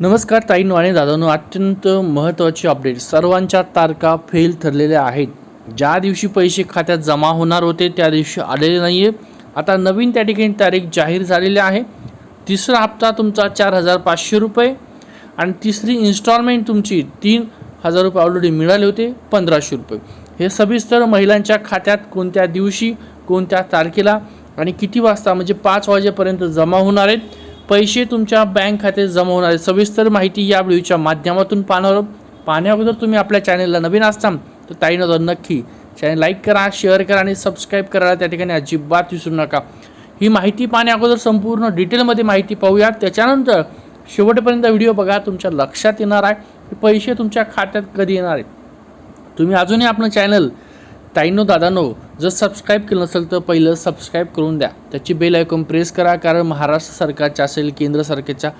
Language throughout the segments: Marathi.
नमस्कार ताईनो आणि दादानो अत्यंत महत्त्वाची अपडेट सर्वांच्या तारखा फेल ठरलेल्या आहेत. ज्या दिवशी पैसे खात्यात जमा होणार होते त्या दिवशी आलेले नाही आहे आता नवीन त्या ठिकाणी तारीख जाहीर झालेली आहे. तिसरा हप्ता तुमचा चार हजार पाचशे रुपये आणि तिसरी इन्स्टॉलमेंट तुमची तीन हजार रुपये ऑलरेडी मिळाले होते पंधराशे रुपये. हे सविस्तर महिलांच्या खात्यात कोणत्या दिवशी कोणत्या तारखेला आणि किती वाजता म्हणजे पाच वाजेपर्यंत जमा होणार आहेत पैसे तुमच्या बँक खात्यात जमा होणार सविस्तर माहिती या व्हिडिओच्या माध्यमातून पाहणार पाहण्याअगोदर तुम्ही आपल्या चॅनलला नवीन असताल तर ताईनं तर नक्की चॅनल लाईक करा शेअर करा आणि सबस्क्राईब करायला त्या ठिकाणी अजिबात विसरू नका. ही माहिती पाहण्याअगोदर संपूर्ण डिटेलमध्ये माहिती पाहूया त्याच्यानंतर शेवटपर्यंत व्हिडिओ बघा तुमच्या लक्षात येणार आहे की पैसे तुमच्या खात्यात कधी येणार आहेत. तुम्ही अजूनही आपलं चॅनल ताईनो दादानो जर सबस्क्राईब केलं नसेल तर पहिलं सबस्क्राईब करून द्या. त्याची बेल आयकॉन प्रेस करा कारण महाराष्ट्र सरकारच्या असेल केंद्र सरकारच्या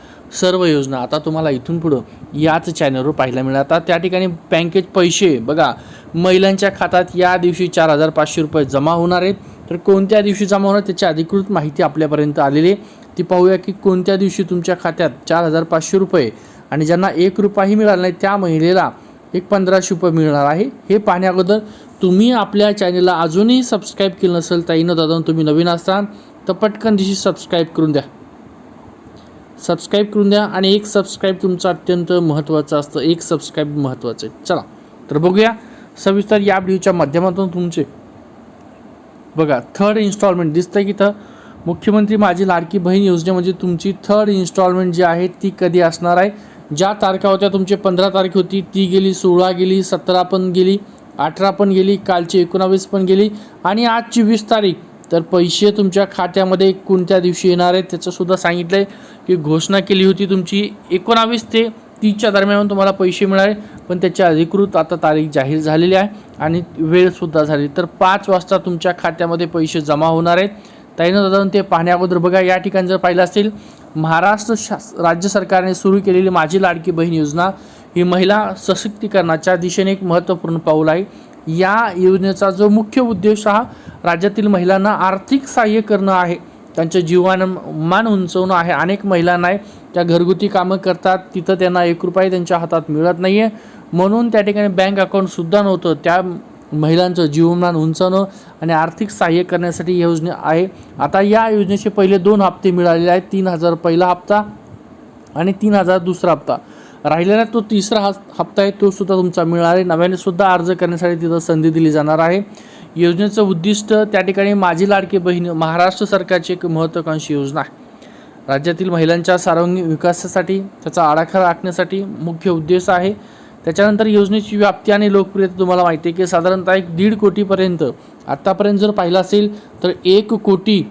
सर्व योजना आता तुम्हाला इथून पुढं याच चॅनलवर पाहायला मिळेल आता त्या ठिकाणी बँकेत पैसे बघा महिलांच्या खात्यात या दिवशी चार हजार पाचशे रुपये जमा होणार आहेत. तर कोणत्या दिवशी जमा होणार त्याची अधिकृत माहिती आपल्यापर्यंत आलेली आहे. ती पाहूया की कोणत्या दिवशी तुमच्या खात्यात चार हजार पाचशे रुपये आणि ज्यांना एक रुपयाही मिळाला नाही त्या महिलेला एक पंधराशे रुपये मिळणार आहे. हे पाहण्याअगोदर तुम्ही आपल्या चॅनलला अजूनही सबस्क्राईब केलं नसेल ताईनं दादा तुम्ही नवीन असाल तर पटकन दिशी सबस्क्राईब करून द्या. सबस्क्राईब करून द्या आणि एक सबस्क्राईब तुमचं अत्यंत महत्त्वाचं असतं. एक सबस्क्राईब महत्त्वाचं आहे. चला तर बघूया. सविस्तर या व्हिडिओच्या माध्यमातून तुमचे. बघा थर्ड इन्स्टॉलमेंट दिसतं की तर मुख्यमंत्री माझी लाडकी बहीण योजनेमध्ये तुमची थर्ड इन्स्टॉलमेंट जी आहे ती कधी असणार आहे? ज्या तारखा होत्या तुमची पंधरा तारीख होती ती गेली सोळा गेली सतरा पण गेली. अठरा पण गेली कालची एकोणावीस पण गेली आणि आजची वीस तारीख. तर पैसे तुमच्या खात्यामध्ये कोणत्या दिवशी येणार आहेत त्याचंसुद्धा सांगितलं आहे की घोषणा केली होती तुमची एकोणावीस ते तीसच्या दरम्यान तुम्हाला पैसे मिळाले पण त्याची अधिकृत आता तारीख जाहीर झालेली आहे आणि वेळसुद्धा झाली. तर पाच वाजता तुमच्या खात्यामध्ये पैसे जमा होणार आहेत. ताईनं दादा ते पाहण्याअगोदर बघा या ठिकाणी जर पाहिलं असेल महाराष्ट्र शास राज्य सरकारने सुरू केलेली माझी लाडकी बहीण योजना ही महिला सशक्तीकरणाच्या दिशेने एक महत्त्वपूर्ण पाऊल आहे. या योजनेचा जो मुख्य उद्देश हा राज्यातील महिलांना आर्थिक सहाय्य करणं आहे. त्यांचं जीवनमान उंचवणं आहे. अनेक महिलांना आहे त्या घरगुती कामं करतात. तिथं त्यांना एक रुपये त्यांच्या हातात मिळत नाही आहे म्हणून त्या ठिकाणी बँक अकाउंटसुद्धा नव्हतं. त्या महिलांचं जीवनमान उंचावणं आणि आर्थिक सहाय्य करण्यासाठी योजना आहे. आता या योजनेचे पहिले दोन हप्ते मिळालेले आहेत. तीन हजार पहिला हप्ता आणि तीन हजार दुसरा हप्ता. राहिलेला तो तिसरा हा हप्ता आहे तो सुद्धा तुमचा मिळणार आहे. नव्याने सुद्धा अर्ज करण्यासाठी तिथं संधी दिली जाणार आहे. योजनेचं उद्दिष्ट त्या ठिकाणी माझी लाडकी बहीण महाराष्ट्र सरकारची एक महत्त्वाकांक्षी योजना आहे. राज्यातील महिलांच्या सर्वांगीण विकासासाठी त्याचा आराखडा आखण्यासाठी मुख्य उद्देश आहे. त्याच्यानंतर योजनेची व्याप्ती आणि लोकप्रियता तुम्हाला माहिती आहे की साधारणतः एक दीड कोटीपर्यंत आत्तापर्यंत जर पाहिलं असेल तर एक कोटी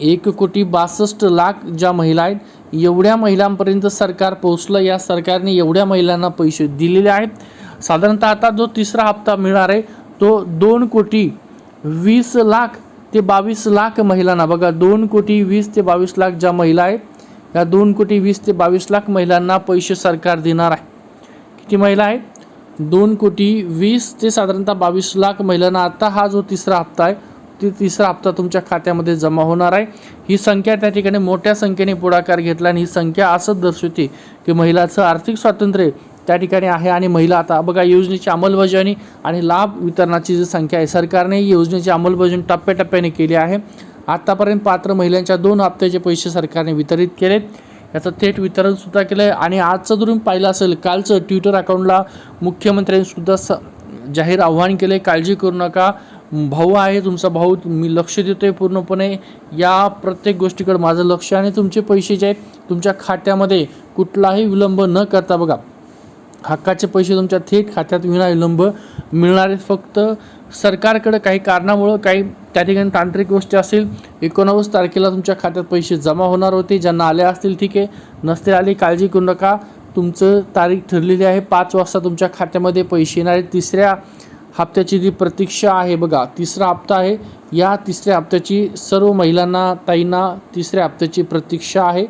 एक कोटी बासष्ट लाख ज्या महिला आहेत एवढ्या महिलांपर्यंत सरकार पोहोचलं. या सरकारने एवढ्या महिलांना पैसे दिलेले आहेत. साधारणतः आता जो तिसरा हप्ता मिळणार आहे तो दोन कोटी वीस लाख ते बावीस लाख महिलांना. बघा दोन कोटी वीस ते बावीस लाख ज्या महिला आहेत या दोन कोटी वीस ते बावीस लाख महिलांना पैसे सरकार देणार आहे. किती महिला आहेत? दोन कोटी वीस ते साधारणतः बावीस लाख महिलांना. आता हा जो तिसरा हप्ता आहे ती तिसरा हप्ता तुमच्या खात्यामध्ये जमा होणार आहे. ही संख्या त्या ठिकाणी मोठ्या संख्येने पुढाकार घेतला आणि ही संख्या असंच दर्शवते की महिलाचं आर्थिक स्वातंत्र्य त्या ठिकाणी आहे आणि महिला आता बघा योजनेची अंमलबजावणी आणि लाभ वितरणाची जी संख्या आहे सरकारने ही योजनेची अंमलबजावणी टप्प्याटप्प्याने केली आहे. आत्तापर्यंत पात्र महिलांच्या दोन हप्त्याचे पैसे सरकारने वितरित केलेत. याचं थेट वितरणसुद्धा केलं आहे आणि आजचं जर तुम्ही पाहिलं असेल कालचं ट्विटर अकाउंटला मुख्यमंत्र्यांनी सुद्धा स जाहीर आव्हान केलं आहे काळजी करू नका. भाऊ आहे तुमचा भाऊ मी लक्ष देतो आहे पूर्णपणे. या प्रत्येक गोष्टीकडे माझं लक्ष आणि तुमचे पैसे जे आहेत तुमच्या खात्यामध्ये कुठलाही विलंब न करता बघा हक्काचे पैसे तुमच्या थेट खात्यात विना विलंब मिळणारे फक्त सरकारकडे काही कारणामुळं काही त्या ठिकाणी तांत्रिक गोष्टी असतील. एकोणावीस तारखेला तुमच्या खात्यात पैसे जमा होणार होते ज्यांना आले असतील ठीक आहे. नसते आले काळजी करू नका. तुमचं तारीख ठरलेली आहे पाच वाजता तुमच्या खात्यामध्ये पैसे येणार आहेत. तिसऱ्या हप्त्याची जी प्रतीक्षा आहे बघा तिसरा हप्ता आहे. या तिसऱ्या हप्त्याची सर्व महिलांना ताईंना तिसऱ्या हप्त्याची प्रतीक्षा आहे.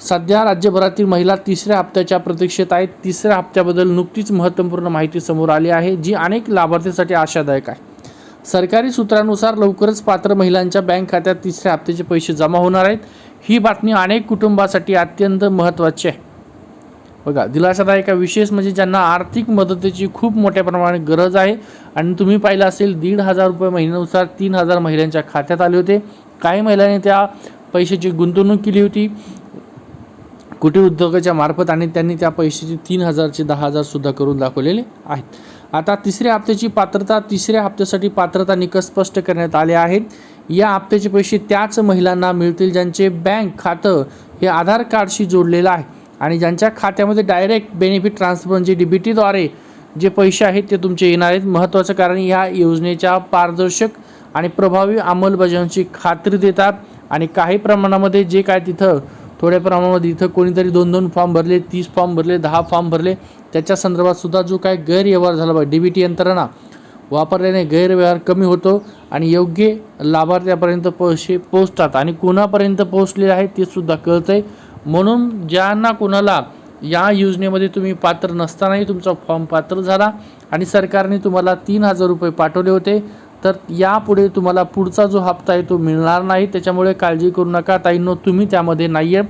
सध्या राज्यभरातील महिला तिसऱ्या हप्त्याच्या प्रतीक्षेत आहेत. तिसऱ्या हप्त्याबद्दल नुकतीच महत्त्वपूर्ण माहिती समोर आली आहे जी अनेक लाभार्थीसाठी आशादायक आहे. सरकारी सूत्रानुसार लवकरच पात्र महिलांच्या बँक खात्यात तिसऱ्या हप्त्याचे पैसे जमा होणार आहेत. ही बातमी अनेक कुटुंबासाठी अत्यंत महत्त्वाची आहे. बघा दिलासादायक आहे विशेष म्हणजे ज्यांना आर्थिक मदतीची खूप मोठ्या प्रमाणात गरज आहे. आणि तुम्ही पाहिलं असेल दीड हजार रुपये महिन्यानुसार तीन हजार महिलांच्या खात्यात आले होते. काही महिलांनी त्या पैशाची गुंतवणूक केली होती. कुटीर उद्योगाच्या मार्फत आणि त्यांनी त्या पैशाची तीन हजारचे दहा हजारसुद्धा करून दाखवलेले आहेत. आता तिसऱ्या हप्त्याची पात्रता तिसऱ्या हप्त्यासाठी पात्रता निकष स्पष्ट करण्यात आले आहेत. या हप्त्याचे पैसे त्याच महिलांना मिळतील ज्यांचे बँक खातं हे आधार कार्डशी जोडलेलं आहे. आणि ज्यांच्या खात्यामध्ये डायरेक्ट बेनिफिट ट्रान्सफर म्हणजे डी बी टीद्वारे जे पैसे आहेत ते तुमचे येणार आहेत. महत्त्वाचं कारण या योजनेच्या पारदर्शक आणि प्रभावी अंमलबजावणीची खात्री देतात आणि काही प्रमाणामध्ये जे काय तिथं थोड्या प्रमाणामध्ये इथं कोणीतरी दोन दोन फॉर्म भरले तीस फॉर्म भरले दहा फॉर्म भरले त्याच्या संदर्भात सुद्धा जो काय गैरव्यवहार झाला पाहिजे डी बी टी यंत्रणा वापरल्याने गैरव्यवहार कमी होतो आणि योग्य लाभार्थ्यापर्यंत पैसे पोहोचतात आणि कोणापर्यंत पोहोचलेले आहेत ते सुद्धा कळतं आहे म्हणून ज्यांना कोणाला या योजनेमध्ये तुम्ही पात्र नसतानाही तुमचा फॉर्म पात्र झाला आणि सरकारने तुम्हाला तीन हजार रुपये पाठवले होते तर यापुढे तुम्हाला पुढचा जो हप्ता आहे तो मिळणार नाही. त्याच्यामुळे काळजी करू नका. ताईंनो तुम्ही त्यामध्ये नाही आहे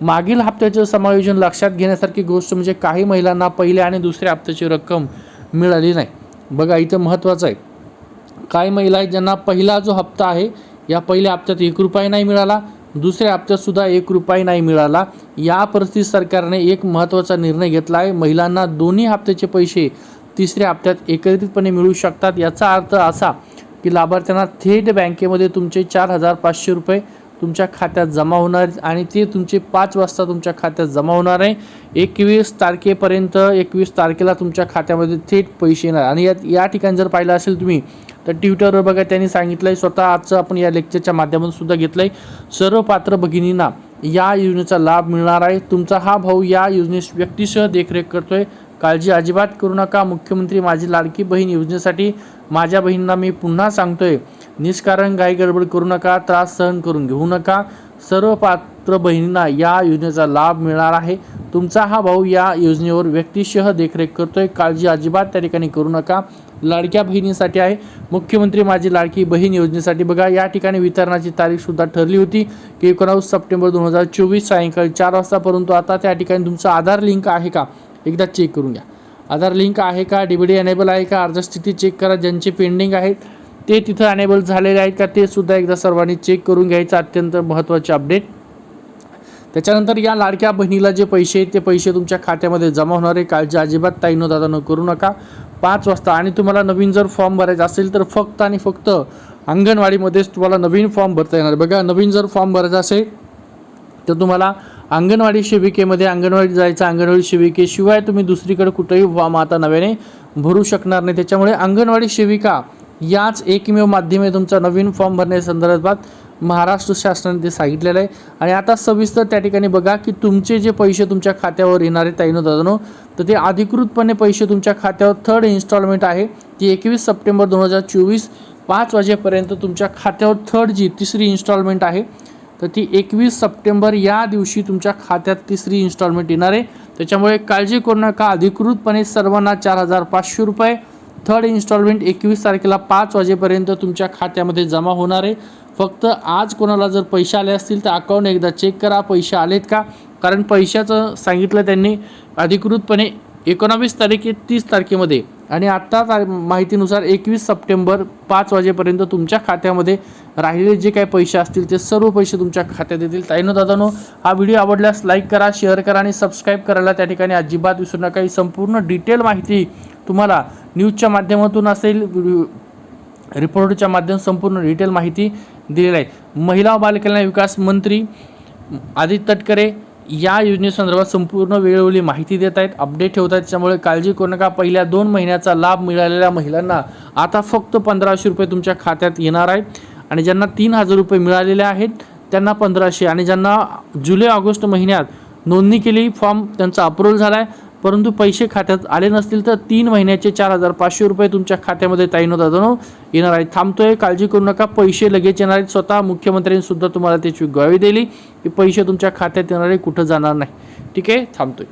मागील हप्त्याचं समायोजन लक्षात घेण्यासारखी गोष्ट म्हणजे काही महिलांना पहिल्या आणि दुसऱ्या हप्त्याची रक्कम मिळाली नाही. बघा इथं महत्त्वाचं आहे. काही महिला आहेत ज्यांना पहिला जो हप्ता आहे या पहिल्या हप्त्यात एक रुपया नाही मिळाला. दुसऱ्या हप्त्यातसुद्धा एक रुपया नाही मिळाला. या परिस्थितीत सरकारने एक महत्त्वाचा निर्णय घेतला आहे. महिलांना दोन्ही हप्त्याचे पैसे तिसऱ्या हप्त्यात एकत्रितपणे मिळू शकतात याचा अर्थ असा की लाभार्थ्यांना थेट बँकेमध्ये तुमचे चार हजार पाचशे रुपये तुमच्या खात्यात जमा होणार आणि ते तुमचे पाच वाजता तुमच्या खात्यात जमा होणार आहे. एकवीस तारखेपर्यंत एकवीस तारखेला तुमच्या खात्यामध्ये थेट पैसे येणार. आणि यात या ठिकाणी जर पाहिलं असेल तुम्ही तर ट्विटरवर बघा त्यांनी सांगितलं आहे स्वतः आजचं आपण या लेक्चरच्या माध्यमातून सुद्धा घेतलं आहे सर्व पात्र भगिनींना या योजनेचा लाभ मिळणार आहे. तुमचा हा भाऊ या योजनेस व्यक्तीसह देखरेख करतोय. काळजी अजिबात करू नका. मुख्यमंत्री माझी लाडकी बहीण योजनेसाठी माझ्या बहिणींना मी पुन्हा सांगतोय निष्कारण गाई गडबड करू नका. त्रास सहन करून घेऊ नका. सर्व पात्र बहिणींना या योजनेचा लाभ मिळणार आहे. तुमचा हा भाऊ या योजनेवर व्यक्तिशः देखरेख करतोय. काळजी अजिबात त्या ठिकाणी करू नका. लाडक्या बहिणीसाठी आहे. मुख्यमंत्री माझी लाडकी बहीण योजनेसाठी बघा. या ठिकाणी वितरणाची तारीखसुद्धा ठरली होती. की एकोणावीस सप्टेंबर दोन हजार चोवीस सायंकाळी चार वाजता परंतु आता त्या ठिकाणी तुमचा आधार लिंक आहे का? एकदा चेक करून घ्या. आधार लिंक आहे का? डी बी डी आहे का? अर्ज स्थिती चेक करा. ज्यांचे पेंडिंग आहेत. ते तिथं अनेबल झालेले आहेत का ते सुद्धा एकदा सर्वांनी चेक करून घ्यायचं अत्यंत महत्त्वाचे अपडेट त्याच्यानंतर या लाडक्या बहिणीला जे पैसे आहेत ते पैसे तुमच्या खात्यामध्ये जमा होणार आहे. काळजी अजिबात ताईनो न करू नका. पाच वाजता आणि तुम्हाला नवीन जर फॉर्म भरायचा असेल तर फक्त आणि फक्त अंगणवाडीमध्येच तुम्हाला नवीन फॉर्म भरता येणार बघा नवीन जर फॉर्म भरायचा असेल तर तुम्हाला अंगणवाडी सेविकेमध्ये अंगणवाडी जायचं अंगणवाडी शिबिकेशिवाय तुम्ही दुसरीकडे कुठेही फॉर्म आता नव्याने भरू शकणार नाही. त्याच्यामुळे अंगणवाडी सेविका याच एकमेव माध्यमे तुमचा नवीन फॉर्म भरण्यासंदर्भात संदर्भात महाराष्ट्र शासनाने ते सांगितलेलं आहे. आणि आता सविस्तर त्या ठिकाणी बघा की तुमचे जे पैसे तुमच्या खात्यावर येणारे ताईनो दादानो तर ते अधिकृतपणे पैसे तुमच्या खात्यावर थर्ड इन्स्टॉलमेंट आहे. ती एकवीस सप्टेंबर दोन हजार चोवीस पाच वाजेपर्यंत तुमच्या खात्यावर थर्ड जी तिसरी इन्स्टॉलमेंट आहे. तर ती एकवीस सप्टेंबर या दिवशी तुमच्या खात्यात तिसरी इन्स्टॉलमेंट येणार आहे. त्याच्यामुळे काळजी करू नका. अधिकृतपणे सर्वांना चार हजार पाचशे रुपये थर्ड इन्स्टॉलमेंट एकवीस तारखेला पाच वाजेपर्यंत तुमच्या खात्यामध्ये जमा होणार आहे. फक्त आज कोणाला जर पैसे आले असतील तर अकाउंट एकदा चेक करा. पैसे आलेत का? कारण पैशाचं सांगितलं त्यांनी. अधिकृतपणे एकोणावीस तारीख तीस तारखेमध्ये आणि आत्ता माहितीनुसार एकवीस सप्टेंबर पाच वाजेपर्यंत तुमच्या खात्यामध्ये राहिलेले जे काही पैसे असतील ते सर्व पैसे तुमच्या खात्यात येतील. ताईनो दादानो हा व्हिडिओ आवडल्यास लाईक करा शेअर करा आणि सबस्क्राईब करायला त्या ठिकाणी अजिबात विसरू नका. ही संपूर्ण डिटेल माहिती तुम्हाला न्यूजच्या माध्यमातून असेल रिपोर्टच्या माध्यम संपूर्ण डिटेल माहिती दिलेली आहे. महिला व बालकल्याण विकास मंत्री आदित्य तटकरे या योजनेसंदर्भात संपूर्ण वेळोवेळी माहिती देत आहेत अपडेट ठेवत आहेत. त्यामुळे काळजी करू नका. पहिल्या दोन महिन्याचा लाभ मिळालेल्या महिलांना आता फक्त पंधराशे रुपये तुमच्या खात्यात येणार आहेत. आणि ज्यांना तीन हजार रुपये मिळालेले आहेत त्यांना पंधराशे. आणि ज्यांना जुलै ऑगस्ट महिन्यात नोंदणी केली फॉर्म त्यांचा अप्रूव्हल झाला आहे परंतु पैसे खात्यात आले नसतील तर तीन महिन्याचे चार हजार पाचशे रुपये तुमच्या खात्यामध्ये ताईनो दादानो येणार आहेत. थांबतोय काळजी करू नका. पैसे लगेच येणार आहेत. स्वतः मुख्यमंत्र्यांनी सुद्धा तुम्हाला त्याची ग्वाही दिली की पैसे तुमच्या खात्यात येणार आहे कुठं जाणार नाही. ठीक आहे थांबतोय.